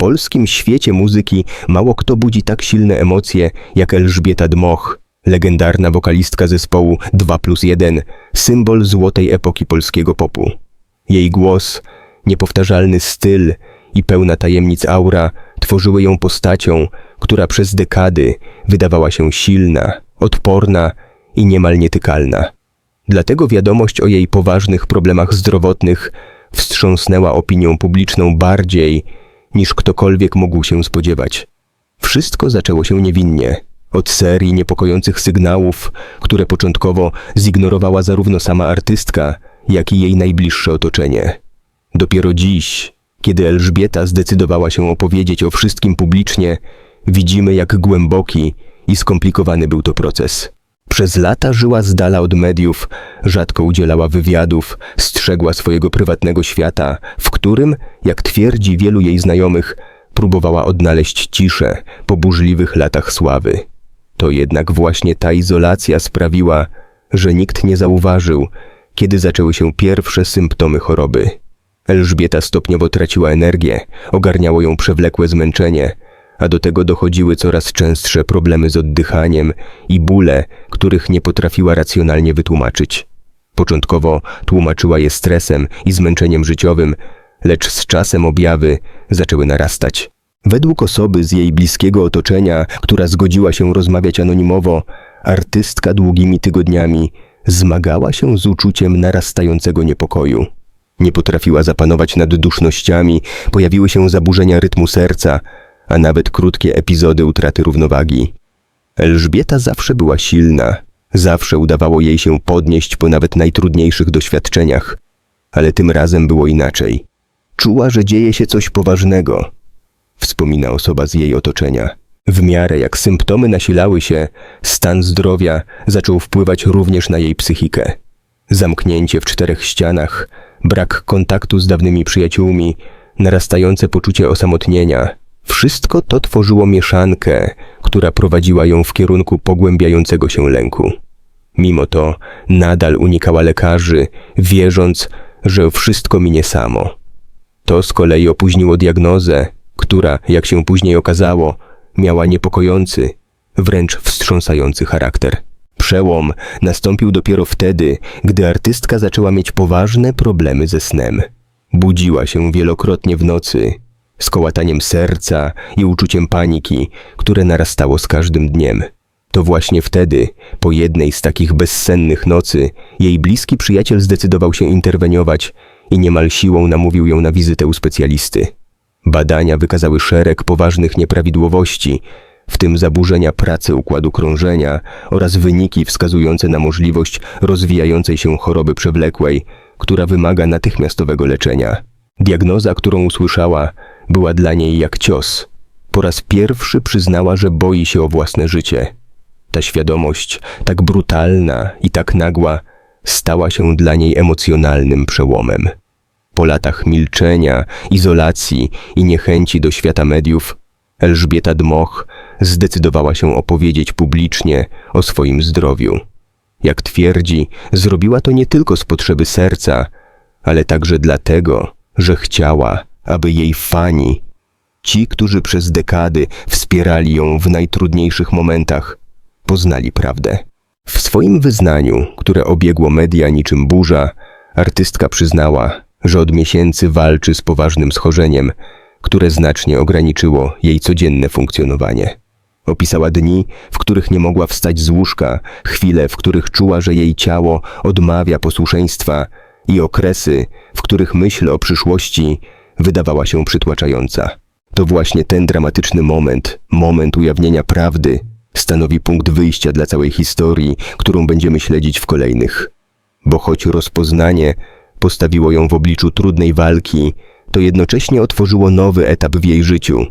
polskim świecie muzyki mało kto budzi tak silne emocje jak Elżbieta Dmoch, legendarna wokalistka zespołu 2 plus 1, symbol złotej epoki polskiego popu. Jej głos, niepowtarzalny styl i pełna tajemnic aura tworzyły ją postacią, która przez dekady wydawała się silna, odporna i niemal nietykalna. Dlatego wiadomość o jej poważnych problemach zdrowotnych wstrząsnęła opinią publiczną bardziej niż ktokolwiek mógł się spodziewać. Wszystko zaczęło się niewinnie. Od serii niepokojących sygnałów, które początkowo zignorowała zarówno sama artystka, jak i jej najbliższe otoczenie. Dopiero dziś, kiedy Elżbieta zdecydowała się opowiedzieć o wszystkim publicznie, widzimy, jak głęboki i skomplikowany był to proces. Przez lata żyła z dala od mediów, rzadko udzielała wywiadów, strzegła swojego prywatnego świata, w którym, jak twierdzi wielu jej znajomych, próbowała odnaleźć ciszę po burzliwych latach sławy. To jednak właśnie ta izolacja sprawiła, że nikt nie zauważył, kiedy zaczęły się pierwsze symptomy choroby. Elżbieta stopniowo traciła energię, ogarniało ją przewlekłe zmęczenie, a do tego dochodziły coraz częstsze problemy z oddychaniem i bóle, których nie potrafiła racjonalnie wytłumaczyć. Początkowo tłumaczyła je stresem i zmęczeniem życiowym, lecz z czasem objawy zaczęły narastać. Według osoby z jej bliskiego otoczenia, która zgodziła się rozmawiać anonimowo, artystka długimi tygodniami zmagała się z uczuciem narastającego niepokoju. Nie potrafiła zapanować nad dusznościami, pojawiły się zaburzenia rytmu serca, a nawet krótkie epizody utraty równowagi. Elżbieta zawsze była silna, zawsze udawało jej się podnieść po nawet najtrudniejszych doświadczeniach, ale tym razem było inaczej. Czuła, że dzieje się coś poważnego, wspomina osoba z jej otoczenia. W miarę jak symptomy nasilały się, stan zdrowia zaczął wpływać również na jej psychikę. Zamknięcie w czterech ścianach, brak kontaktu z dawnymi przyjaciółmi, narastające poczucie osamotnienia wszystko to tworzyło mieszankę, która prowadziła ją w kierunku pogłębiającego się lęku. Mimo to nadal unikała lekarzy, wierząc, że wszystko minie samo. To z kolei opóźniło diagnozę, która, jak się później okazało, miała niepokojący, wręcz wstrząsający charakter. Przełom nastąpił dopiero wtedy, gdy artystka zaczęła mieć poważne problemy ze snem. Budziła się wielokrotnie w nocy, z kołataniem serca i uczuciem paniki, które narastało z każdym dniem. To właśnie wtedy, po jednej z takich bezsennych nocy, jej bliski przyjaciel zdecydował się interweniować i niemal siłą namówił ją na wizytę u specjalisty. Badania wykazały szereg poważnych nieprawidłowości, w tym zaburzenia pracy układu krążenia oraz wyniki wskazujące na możliwość rozwijającej się choroby przewlekłej, która wymaga natychmiastowego leczenia. Diagnoza, którą usłyszała, była dla niej jak cios. Po raz pierwszy przyznała, że boi się o własne życie. Ta świadomość, tak brutalna i tak nagła, stała się dla niej emocjonalnym przełomem. Po latach milczenia, izolacji i niechęci do świata mediów, Elżbieta Dmoch zdecydowała się opowiedzieć publicznie o swoim zdrowiu. Jak twierdzi, zrobiła to nie tylko z potrzeby serca, ale także dlatego, że chciała, aby jej fani, ci, którzy przez dekady wspierali ją w najtrudniejszych momentach, poznali prawdę. W swoim wyznaniu, które obiegło media niczym burza, artystka przyznała, że od miesięcy walczy z poważnym schorzeniem, które znacznie ograniczyło jej codzienne funkcjonowanie. Opisała dni, w których nie mogła wstać z łóżka, chwile, w których czuła, że jej ciało odmawia posłuszeństwa i okresy, w których myśl o przyszłości wydawała się przytłaczająca. To właśnie ten dramatyczny moment, moment ujawnienia prawdy, stanowi punkt wyjścia dla całej historii, którą będziemy śledzić w kolejnych. Bo choć rozpoznanie postawiło ją w obliczu trudnej walki, to jednocześnie otworzyło nowy etap w jej życiu.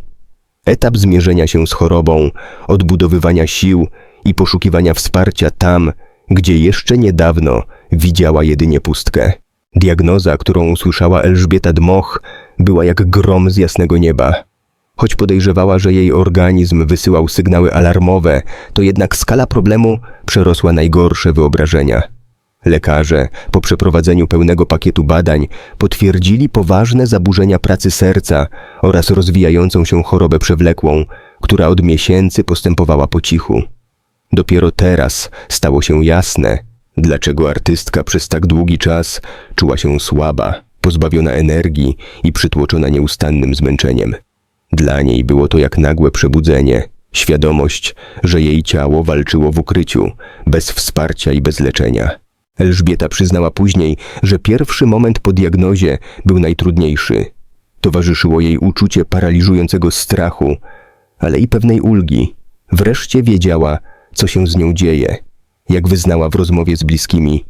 Etap zmierzenia się z chorobą, odbudowywania sił i poszukiwania wsparcia tam, gdzie jeszcze niedawno widziała jedynie pustkę. Diagnoza, którą usłyszała Elżbieta Dmoch, była jak grom z jasnego nieba. Choć podejrzewała, że jej organizm wysyłał sygnały alarmowe, to jednak skala problemu przerosła najgorsze wyobrażenia. Lekarze, po przeprowadzeniu pełnego pakietu badań, potwierdzili poważne zaburzenia pracy serca oraz rozwijającą się chorobę przewlekłą, która od miesięcy postępowała po cichu. Dopiero teraz stało się jasne, dlaczego artystka przez tak długi czas czuła się słaba, pozbawiona energii i przytłoczona nieustannym zmęczeniem. Dla niej było to jak nagłe przebudzenie, świadomość, że jej ciało walczyło w ukryciu, bez wsparcia i bez leczenia. Elżbieta przyznała później, że pierwszy moment po diagnozie był najtrudniejszy. Towarzyszyło jej uczucie paraliżującego strachu, ale i pewnej ulgi. Wreszcie wiedziała, co się z nią dzieje, jak wyznała w rozmowie z bliskimi.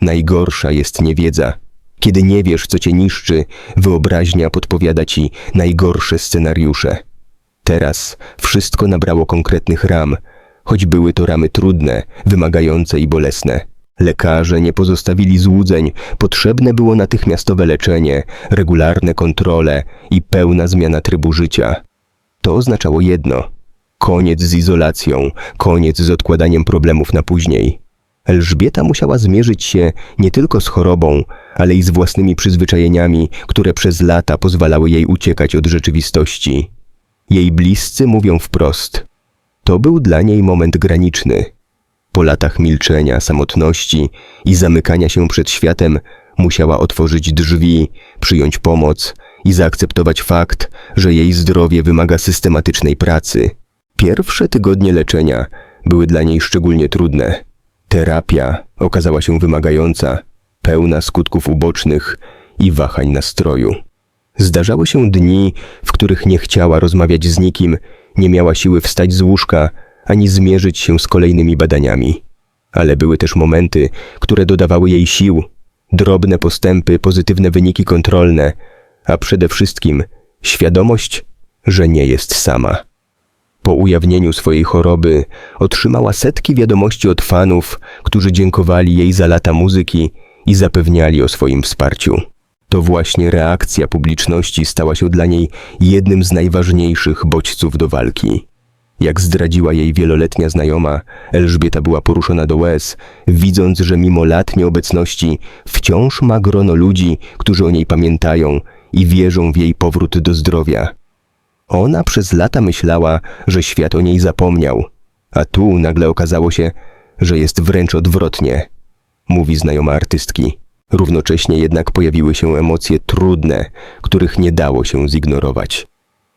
Najgorsza jest niewiedza. Kiedy nie wiesz, co cię niszczy, wyobraźnia podpowiada ci najgorsze scenariusze. Teraz wszystko nabrało konkretnych ram, choć były to ramy trudne, wymagające i bolesne. Lekarze nie pozostawili złudzeń, potrzebne było natychmiastowe leczenie, regularne kontrole i pełna zmiana trybu życia. To oznaczało jedno: koniec z izolacją, koniec z odkładaniem problemów na później. Elżbieta musiała zmierzyć się nie tylko z chorobą, ale i z własnymi przyzwyczajeniami, które przez lata pozwalały jej uciekać od rzeczywistości. Jej bliscy mówią wprost: To był dla niej moment graniczny. Po latach milczenia, samotności i zamykania się przed światem, musiała otworzyć drzwi, przyjąć pomoc i zaakceptować fakt, że jej zdrowie wymaga systematycznej pracy. Pierwsze tygodnie leczenia były dla niej szczególnie trudne. Terapia okazała się wymagająca, pełna skutków ubocznych i wahań nastroju. Zdarzały się dni, w których nie chciała rozmawiać z nikim, nie miała siły wstać z łóżka, ani zmierzyć się z kolejnymi badaniami. Ale były też momenty, które dodawały jej sił, drobne postępy, pozytywne wyniki kontrolne, a przede wszystkim świadomość, że nie jest sama. Po ujawnieniu swojej choroby otrzymała setki wiadomości od fanów, którzy dziękowali jej za lata muzyki i zapewniali o swoim wsparciu. To właśnie reakcja publiczności stała się dla niej jednym z najważniejszych bodźców do walki. Jak zdradziła jej wieloletnia znajoma, Elżbieta była poruszona do łez, widząc, że mimo lat nieobecności wciąż ma grono ludzi, którzy o niej pamiętają i wierzą w jej powrót do zdrowia. Ona przez lata myślała, że świat o niej zapomniał, a tu nagle okazało się, że jest wręcz odwrotnie, mówi znajoma artystki. Równocześnie jednak pojawiły się emocje trudne, których nie dało się zignorować.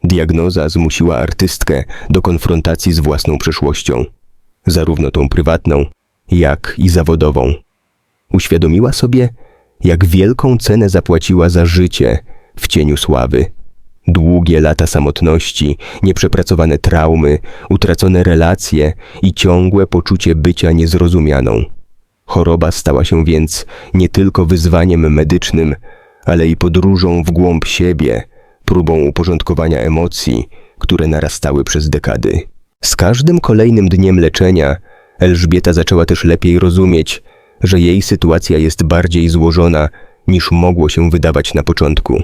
Diagnoza zmusiła artystkę do konfrontacji z własną przeszłością, zarówno tą prywatną, jak i zawodową. Uświadomiła sobie, jak wielką cenę zapłaciła za życie w cieniu sławy. Długie lata samotności, nieprzepracowane traumy, utracone relacje i ciągłe poczucie bycia niezrozumianą. Choroba stała się więc nie tylko wyzwaniem medycznym, ale i podróżą w głąb siebie, próbą uporządkowania emocji, które narastały przez dekady. Z każdym kolejnym dniem leczenia Elżbieta zaczęła też lepiej rozumieć, że jej sytuacja jest bardziej złożona niż mogło się wydawać na początku.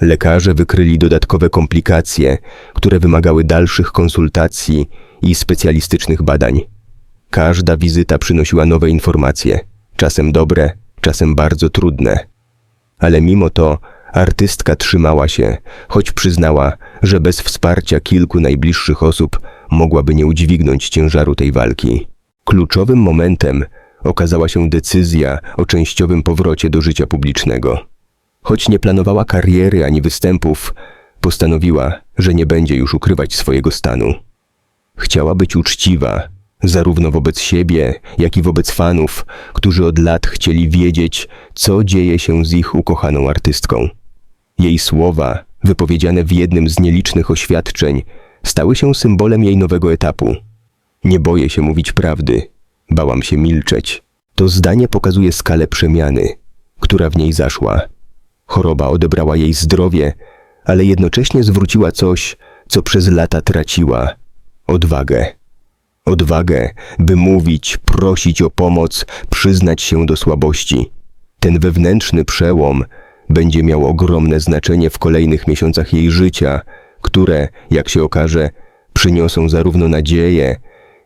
Lekarze wykryli dodatkowe komplikacje, które wymagały dalszych konsultacji i specjalistycznych badań. Każda wizyta przynosiła nowe informacje, czasem dobre, czasem bardzo trudne. Ale mimo to artystka trzymała się, choć przyznała, że bez wsparcia kilku najbliższych osób mogłaby nie udźwignąć ciężaru tej walki. Kluczowym momentem okazała się decyzja o częściowym powrocie do życia publicznego. Choć nie planowała kariery ani występów, postanowiła, że nie będzie już ukrywać swojego stanu. Chciała być uczciwa, zarówno wobec siebie, jak i wobec fanów, którzy od lat chcieli wiedzieć, co dzieje się z ich ukochaną artystką. Jej słowa, wypowiedziane w jednym z nielicznych oświadczeń, stały się symbolem jej nowego etapu. Nie boję się mówić prawdy, bałam się milczeć. To zdanie pokazuje skalę przemiany, która w niej zaszła. Choroba odebrała jej zdrowie, ale jednocześnie zwróciła coś, co przez lata traciła odwagę. Odwagę, by mówić, prosić o pomoc, przyznać się do słabości. Ten wewnętrzny przełom będzie miał ogromne znaczenie w kolejnych miesiącach jej życia, które, jak się okaże, przyniosą zarówno nadzieję,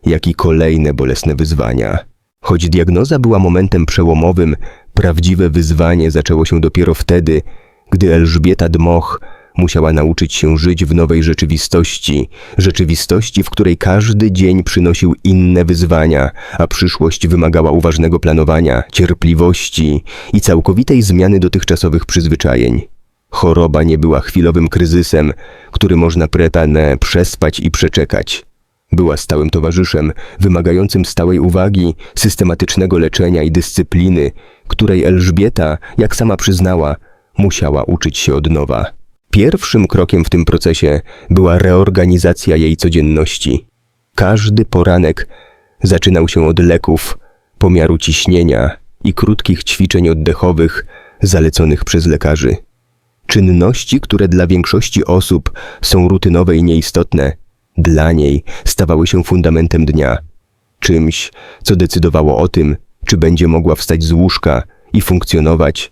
jak i kolejne bolesne wyzwania. Choć diagnoza była momentem przełomowym, prawdziwe wyzwanie zaczęło się dopiero wtedy, gdy Elżbieta Dmoch musiała nauczyć się żyć w nowej rzeczywistości, rzeczywistości, w której każdy dzień przynosił inne wyzwania, a przyszłość wymagała uważnego planowania, cierpliwości i całkowitej zmiany dotychczasowych przyzwyczajeń. Choroba nie była chwilowym kryzysem, który można pretane przespać i przeczekać. Była stałym towarzyszem, wymagającym stałej uwagi, systematycznego leczenia i dyscypliny, której Elżbieta, jak sama przyznała, musiała uczyć się od nowa. Pierwszym krokiem w tym procesie była reorganizacja jej codzienności. Każdy poranek zaczynał się od leków, pomiaru ciśnienia i krótkich ćwiczeń oddechowych zaleconych przez lekarzy. Czynności, które dla większości osób są rutynowe i nieistotne, dla niej stawały się fundamentem dnia. Czymś, co decydowało o tym, czy będzie mogła wstać z łóżka i funkcjonować,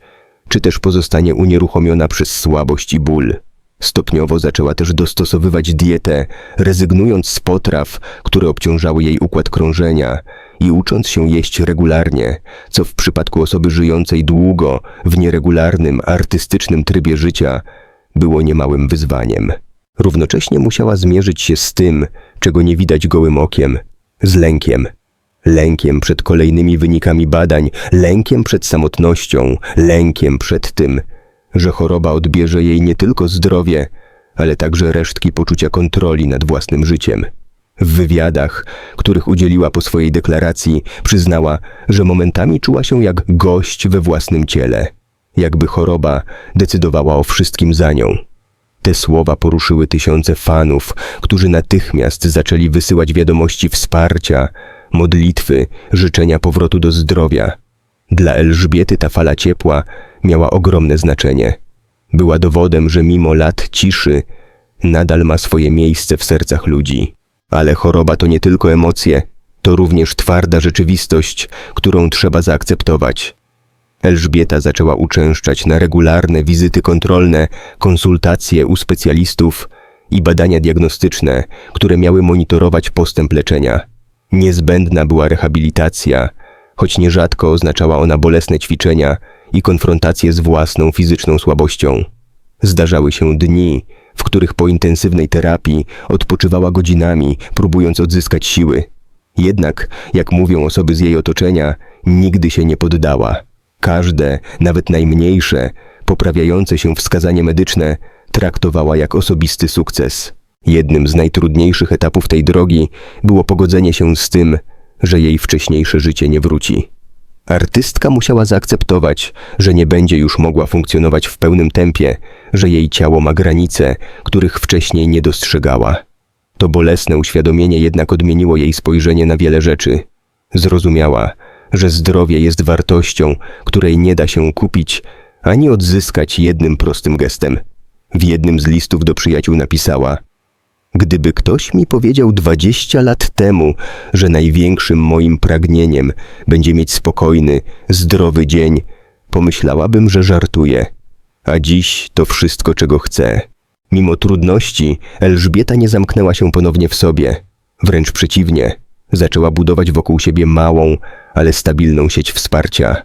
czy też pozostanie unieruchomiona przez słabość i ból. Stopniowo zaczęła też dostosowywać dietę, rezygnując z potraw, które obciążały jej układ krążenia i ucząc się jeść regularnie, co w przypadku osoby żyjącej długo w nieregularnym, artystycznym trybie życia było niemałym wyzwaniem. Równocześnie musiała zmierzyć się z tym, czego nie widać gołym okiem, z lękiem. Lękiem przed kolejnymi wynikami badań, lękiem przed samotnością, lękiem przed tym, że choroba odbierze jej nie tylko zdrowie, ale także resztki poczucia kontroli nad własnym życiem. W wywiadach, których udzieliła po swojej deklaracji, przyznała, że momentami czuła się jak gość we własnym ciele, jakby choroba decydowała o wszystkim za nią. Te słowa poruszyły tysiące fanów, którzy natychmiast zaczęli wysyłać wiadomości wsparcia, modlitwy, życzenia powrotu do zdrowia. Dla Elżbiety ta fala ciepła miała ogromne znaczenie. Była dowodem, że mimo lat ciszy nadal ma swoje miejsce w sercach ludzi. Ale choroba to nie tylko emocje, to również twarda rzeczywistość, którą trzeba zaakceptować. Elżbieta zaczęła uczęszczać na regularne wizyty kontrolne, konsultacje u specjalistów i badania diagnostyczne, które miały monitorować postęp leczenia. Niezbędna była rehabilitacja, choć nierzadko oznaczała ona bolesne ćwiczenia i konfrontację z własną fizyczną słabością. Zdarzały się dni, w których po intensywnej terapii odpoczywała godzinami, próbując odzyskać siły. Jednak, jak mówią osoby z jej otoczenia, nigdy się nie poddała. Każde, nawet najmniejsze, poprawiające się wskazanie medyczne traktowała jak osobisty sukces. Jednym z najtrudniejszych etapów tej drogi było pogodzenie się z tym, że jej wcześniejsze życie nie wróci. Artystka musiała zaakceptować, że nie będzie już mogła funkcjonować w pełnym tempie, że jej ciało ma granice, których wcześniej nie dostrzegała. To bolesne uświadomienie jednak odmieniło jej spojrzenie na wiele rzeczy. Zrozumiała, że zdrowie jest wartością, której nie da się kupić ani odzyskać jednym prostym gestem. W jednym z listów do przyjaciół napisała: Gdyby ktoś mi powiedział dwadzieścia lat temu, że największym moim pragnieniem będzie mieć spokojny, zdrowy dzień, pomyślałabym, że żartuje. A dziś to wszystko, czego chcę. Mimo trudności, Elżbieta nie zamknęła się ponownie w sobie. Wręcz przeciwnie, zaczęła budować wokół siebie małą, ale stabilną sieć wsparcia.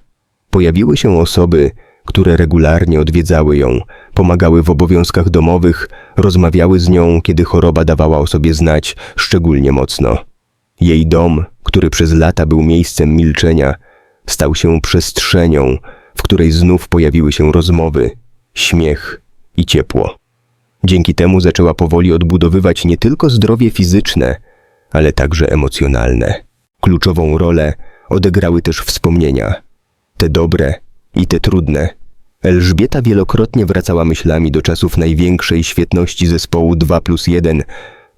Pojawiły się osoby, które regularnie odwiedzały ją, pomagały w obowiązkach domowych, rozmawiały z nią, kiedy choroba dawała o sobie znać szczególnie mocno. Jej dom, który przez lata był miejscem milczenia, stał się przestrzenią, w której znów pojawiły się rozmowy, śmiech i ciepło. Dzięki temu zaczęła powoli odbudowywać nie tylko zdrowie fizyczne, ale także emocjonalne. Kluczową rolę odegrały też wspomnienia, te dobre i te trudne. Elżbieta wielokrotnie wracała myślami do czasów największej świetności zespołu 2 plus 1,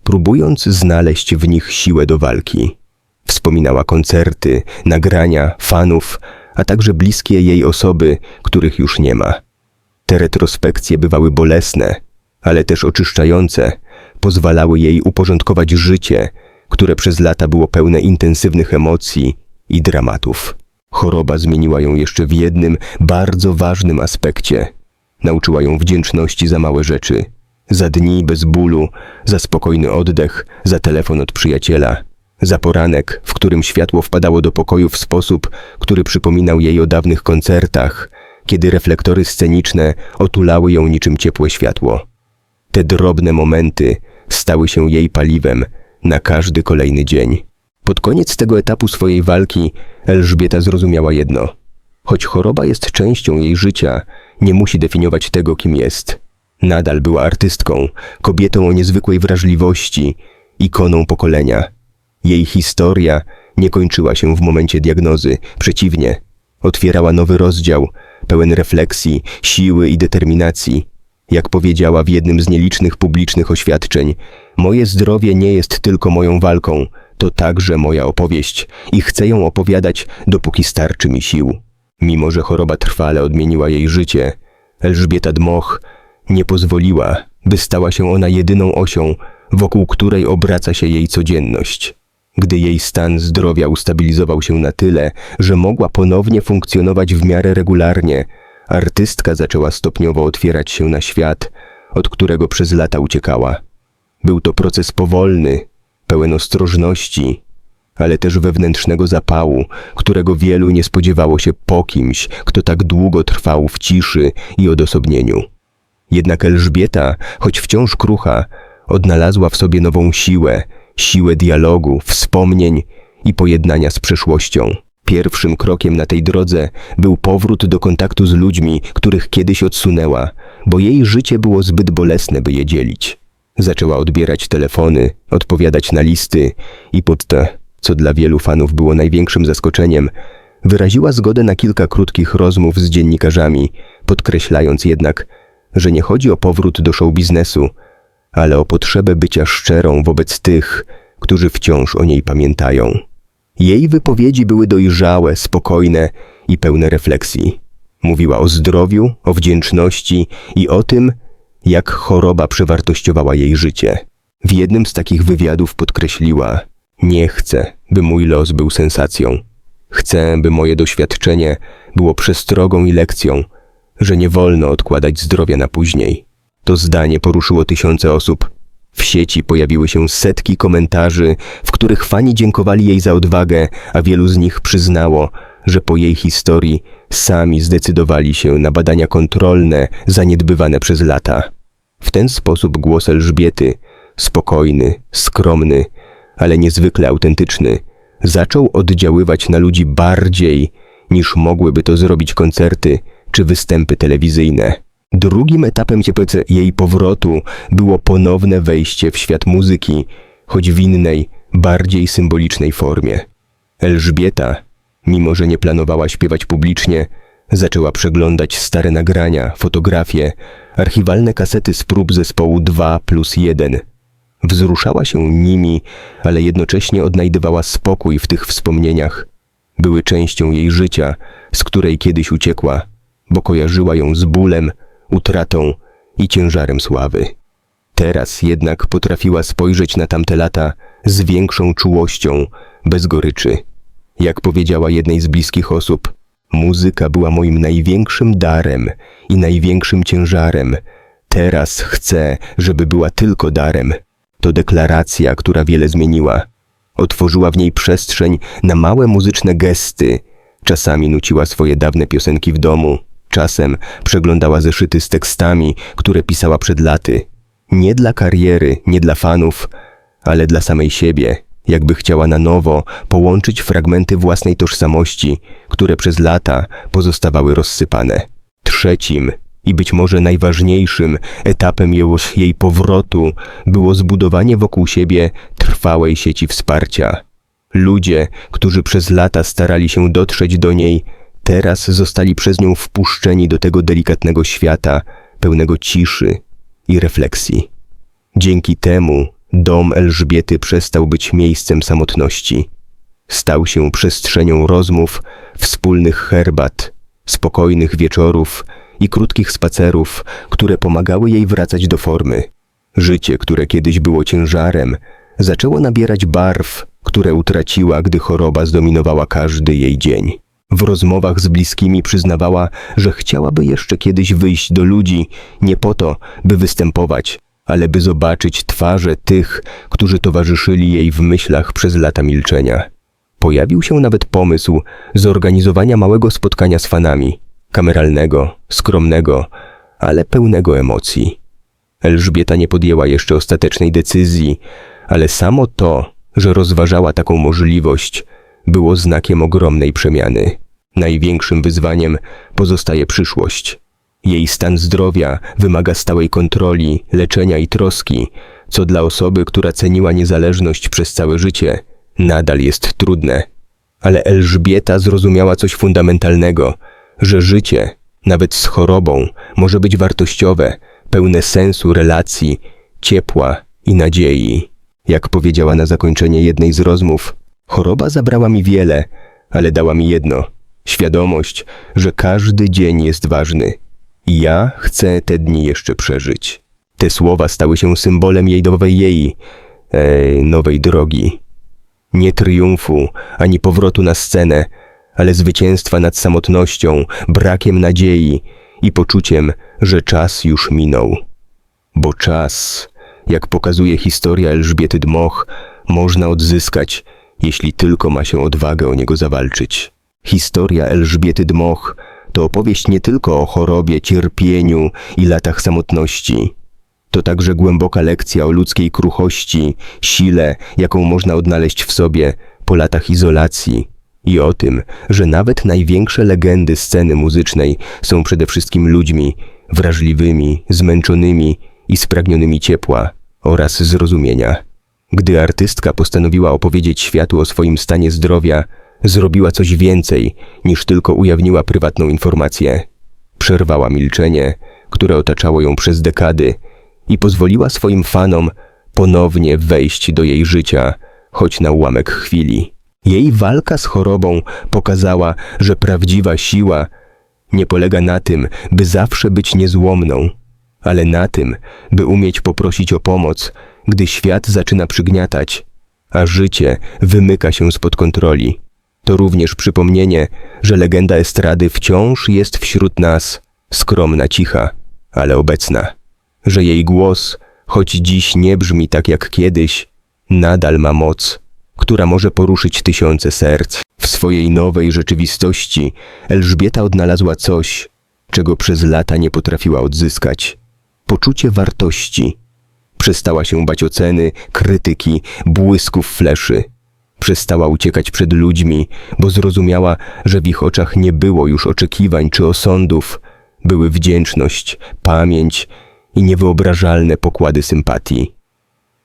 próbując znaleźć w nich siłę do walki. Wspominała koncerty, nagrania, fanów, a także bliskie jej osoby, których już nie ma. Te retrospekcje bywały bolesne, ale też oczyszczające, pozwalały jej uporządkować życie, które przez lata było pełne intensywnych emocji i dramatów. Choroba zmieniła ją jeszcze w jednym bardzo ważnym aspekcie. Nauczyła ją wdzięczności za małe rzeczy, za dni bez bólu, za spokojny oddech, za telefon od przyjaciela. Zaporanek, w którym światło wpadało do pokoju w sposób, który przypominał jej o dawnych koncertach, kiedy reflektory sceniczne otulały ją niczym ciepłe światło. Te drobne momenty stały się jej paliwem na każdy kolejny dzień. Pod koniec tego etapu swojej walki Elżbieta zrozumiała jedno. Choć choroba jest częścią jej życia, nie musi definiować tego, kim jest. Nadal była artystką, kobietą o niezwykłej wrażliwości, ikoną pokolenia. Jej historia nie kończyła się w momencie diagnozy, przeciwnie, otwierała nowy rozdział, pełen refleksji, siły i determinacji. Jak powiedziała w jednym z nielicznych publicznych oświadczeń, moje zdrowie nie jest tylko moją walką, to także moja opowieść i chcę ją opowiadać, dopóki starczy mi sił. Mimo, że choroba trwale odmieniła jej życie, Elżbieta Dmoch nie pozwoliła, by stała się ona jedyną osią, wokół której obraca się jej codzienność. Gdy jej stan zdrowia ustabilizował się na tyle, że mogła ponownie funkcjonować w miarę regularnie, artystka zaczęła stopniowo otwierać się na świat, od którego przez lata uciekała. Był to proces powolny, pełen ostrożności, ale też wewnętrznego zapału, którego wielu nie spodziewało się po kimś, kto tak długo trwał w ciszy i odosobnieniu. Jednak Elżbieta, choć wciąż krucha, odnalazła w sobie nową siłę, siłę dialogu, wspomnień i pojednania z przeszłością. Pierwszym krokiem na tej drodze był powrót do kontaktu z ludźmi, których kiedyś odsunęła, bo jej życie było zbyt bolesne, by je dzielić. Zaczęła odbierać telefony, odpowiadać na listy i pod te, co dla wielu fanów było największym zaskoczeniem, wyraziła zgodę na kilka krótkich rozmów z dziennikarzami, podkreślając jednak, że nie chodzi o powrót do show biznesu, ale o potrzebę bycia szczerą wobec tych, którzy wciąż o niej pamiętają. Jej wypowiedzi były dojrzałe, spokojne i pełne refleksji. Mówiła o zdrowiu, o wdzięczności i o tym, jak choroba przewartościowała jej życie. W jednym z takich wywiadów podkreśliła: Nie chcę, by mój los był sensacją. Chcę, by moje doświadczenie było przestrogą i lekcją, że nie wolno odkładać zdrowia na później. To zdanie poruszyło tysiące osób. W sieci pojawiły się setki komentarzy, w których fani dziękowali jej za odwagę, a wielu z nich przyznało, że po jej historii sami zdecydowali się na badania kontrolne zaniedbywane przez lata. W ten sposób głos Elżbiety, spokojny, skromny, ale niezwykle autentyczny, zaczął oddziaływać na ludzi bardziej niż mogłyby to zrobić koncerty czy występy telewizyjne. Drugim etapem ciepłece jej powrotu było ponowne wejście w świat muzyki, choć w innej, bardziej symbolicznej formie. Elżbieta, mimo że nie planowała śpiewać publicznie, zaczęła przeglądać stare nagrania, fotografie, archiwalne kasety z prób zespołu 2 plus 1. Wzruszała się nimi, ale jednocześnie odnajdywała spokój w tych wspomnieniach. Były częścią jej życia, z której kiedyś uciekła, bo kojarzyła ją z bólem, utratą i ciężarem sławy. Teraz jednak potrafiła spojrzeć na tamte lata z większą czułością, bez goryczy. Jak powiedziała jednej z bliskich osób, muzyka była moim największym darem i największym ciężarem. Teraz chcę, żeby była tylko darem. To deklaracja, która wiele zmieniła. Otworzyła w niej przestrzeń na małe muzyczne gesty. Czasami nuciła swoje dawne piosenki w domu, czasem przeglądała zeszyty z tekstami, które pisała przed laty. Nie dla kariery, nie dla fanów, ale dla samej siebie, jakby chciała na nowo połączyć fragmenty własnej tożsamości, które przez lata pozostawały rozsypane. Trzecim i być może najważniejszym etapem jej, powrotu było zbudowanie wokół siebie trwałej sieci wsparcia. Ludzie, którzy przez lata starali się dotrzeć do niej, teraz zostali przez nią wpuszczeni do tego delikatnego świata, pełnego ciszy i refleksji. Dzięki temu dom Elżbiety przestał być miejscem samotności. Stał się przestrzenią rozmów, wspólnych herbat, spokojnych wieczorów i krótkich spacerów, które pomagały jej wracać do formy. Życie, które kiedyś było ciężarem, zaczęło nabierać barw, które utraciła, gdy choroba zdominowała każdy jej dzień. W rozmowach z bliskimi przyznawała, że chciałaby jeszcze kiedyś wyjść do ludzi, nie po to, by występować, ale by zobaczyć twarze tych, którzy towarzyszyli jej w myślach przez lata milczenia. Pojawił się nawet pomysł zorganizowania małego spotkania z fanami, kameralnego, skromnego, ale pełnego emocji. Elżbieta nie podjęła jeszcze ostatecznej decyzji, ale samo to, że rozważała taką możliwość, było znakiem ogromnej przemiany. Największym wyzwaniem pozostaje przyszłość. Jej stan zdrowia wymaga stałej kontroli, leczenia i troski, co dla osoby, która ceniła niezależność przez całe życie, nadal jest trudne. Ale Elżbieta zrozumiała coś fundamentalnego, że życie, nawet z chorobą, może być wartościowe, pełne sensu relacji, ciepła i nadziei. Jak powiedziała na zakończenie jednej z rozmów, choroba zabrała mi wiele, ale dała mi jedno świadomość, że każdy dzień jest ważny. Ja chcę te dni jeszcze przeżyć. Te słowa stały się symbolem jej nowej jej, e, nowej drogi. Nie triumfu, ani powrotu na scenę, ale zwycięstwa nad samotnością, brakiem nadziei i poczuciem, że czas już minął. Bo czas, jak pokazuje historia Elżbiety Dmoch, można odzyskać, jeśli tylko ma się odwagę o niego zawalczyć. Historia Elżbiety Dmoch to opowieść nie tylko o chorobie, cierpieniu i latach samotności. To także głęboka lekcja o ludzkiej kruchości, sile, jaką można odnaleźć w sobie po latach izolacji i o tym, że nawet największe legendy sceny muzycznej są przede wszystkim ludźmi wrażliwymi, zmęczonymi i spragnionymi ciepła oraz zrozumienia. Gdy artystka postanowiła opowiedzieć światu o swoim stanie zdrowia, zrobiła coś więcej niż tylko ujawniła prywatną informację. Przerwała milczenie, które otaczało ją przez dekady i pozwoliła swoim fanom ponownie wejść do jej życia, choć na ułamek chwili. Jej walka z chorobą pokazała, że prawdziwa siła nie polega na tym, by zawsze być niezłomną, ale na tym, by umieć poprosić o pomoc, gdy świat zaczyna przygniatać, a życie wymyka się spod kontroli. To również przypomnienie, że legenda estrady wciąż jest wśród nas, skromna, cicha, ale obecna. Że jej głos, choć dziś nie brzmi tak jak kiedyś, nadal ma moc, która może poruszyć tysiące serc. W swojej nowej rzeczywistości Elżbieta odnalazła coś, czego przez lata nie potrafiła odzyskać poczucie wartości. Przestała się bać oceny, krytyki, błysków fleszy. Przestała uciekać przed ludźmi, bo zrozumiała, że w ich oczach nie było już oczekiwań czy osądów. Były wdzięczność, pamięć i niewyobrażalne pokłady sympatii.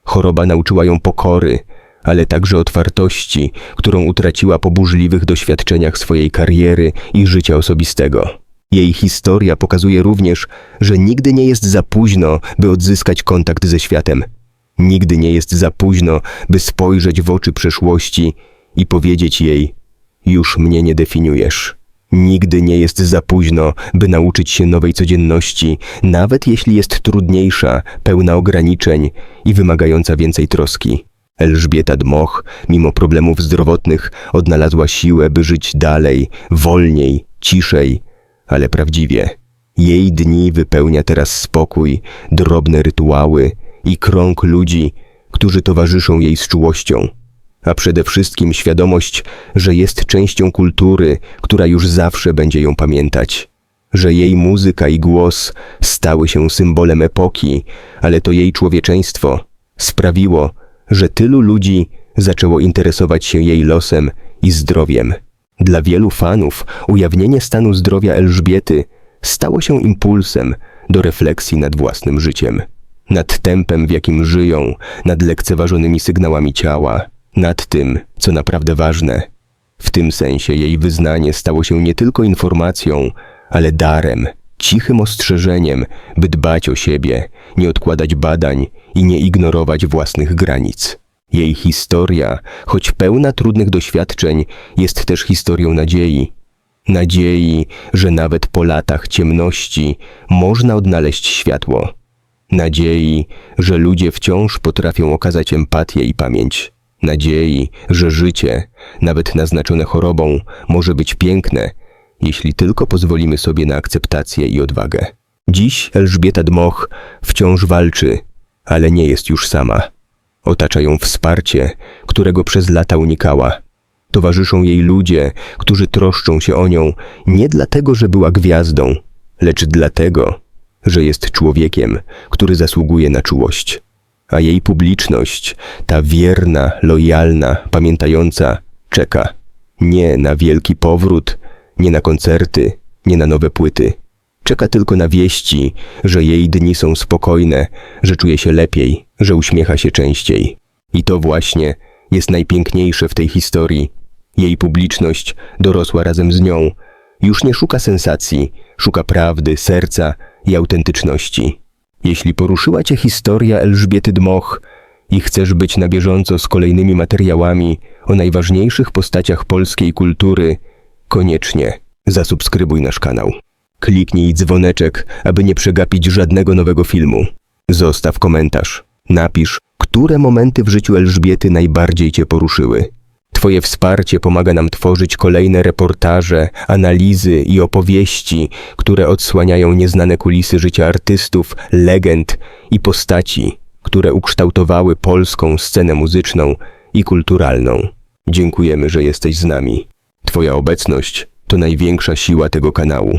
Choroba nauczyła ją pokory, ale także otwartości, którą utraciła po burzliwych doświadczeniach swojej kariery i życia osobistego. Jej historia pokazuje również, że nigdy nie jest za późno, by odzyskać kontakt ze światem. Nigdy nie jest za późno, by spojrzeć w oczy przeszłości i powiedzieć jej: Już mnie nie definiujesz. Nigdy nie jest za późno, by nauczyć się nowej codzienności, nawet jeśli jest trudniejsza, pełna ograniczeń i wymagająca więcej troski. Elżbieta Dmoch, mimo problemów zdrowotnych, odnalazła siłę, by żyć dalej, wolniej, ciszej, ale prawdziwie. Jej dni wypełnia teraz spokój, drobne rytuały i krąg ludzi, którzy towarzyszą jej z czułością, a przede wszystkim świadomość, że jest częścią kultury, która już zawsze będzie ją pamiętać. Że jej muzyka i głos stały się symbolem epoki, ale to jej człowieczeństwo sprawiło, że tylu ludzi zaczęło interesować się jej losem i zdrowiem. Dla wielu fanów ujawnienie stanu zdrowia Elżbiety stało się impulsem do refleksji nad własnym życiem, nad tempem, w jakim żyją, nad lekceważonymi sygnałami ciała, nad tym, co naprawdę ważne. W tym sensie jej wyznanie stało się nie tylko informacją, ale darem, cichym ostrzeżeniem, by dbać o siebie, nie odkładać badań i nie ignorować własnych granic. Jej historia, choć pełna trudnych doświadczeń, jest też historią nadziei. Nadziei, że nawet po latach ciemności można odnaleźć światło. Nadziei, że ludzie wciąż potrafią okazać empatię i pamięć. Nadziei, że życie, nawet naznaczone chorobą, może być piękne, jeśli tylko pozwolimy sobie na akceptację i odwagę. Dziś Elżbieta Dmoch wciąż walczy, ale nie jest już sama. Otacza ją wsparcie, którego przez lata unikała. Towarzyszą jej ludzie, którzy troszczą się o nią nie dlatego, że była gwiazdą, lecz dlatego, że jest człowiekiem, który zasługuje na czułość. A jej publiczność, ta wierna, lojalna, pamiętająca, czeka. Nie na wielki powrót, nie na koncerty, nie na nowe płyty. Czeka tylko na wieści, że jej dni są spokojne, że czuje się lepiej, że uśmiecha się częściej. I to właśnie jest najpiękniejsze w tej historii. Jej publiczność dorosła razem z nią. Już nie szuka sensacji, szuka prawdy, serca i autentyczności. Jeśli poruszyła Cię historia Elżbiety Dmoch i chcesz być na bieżąco z kolejnymi materiałami o najważniejszych postaciach polskiej kultury, koniecznie zasubskrybuj nasz kanał. Kliknij dzwoneczek, aby nie przegapić żadnego nowego filmu. Zostaw komentarz. Napisz, które momenty w życiu Elżbiety najbardziej Cię poruszyły. Twoje wsparcie pomaga nam tworzyć kolejne reportaże, analizy i opowieści, które odsłaniają nieznane kulisy życia artystów, legend i postaci, które ukształtowały polską scenę muzyczną i kulturalną. Dziękujemy, że jesteś z nami. Twoja obecność to największa siła tego kanału.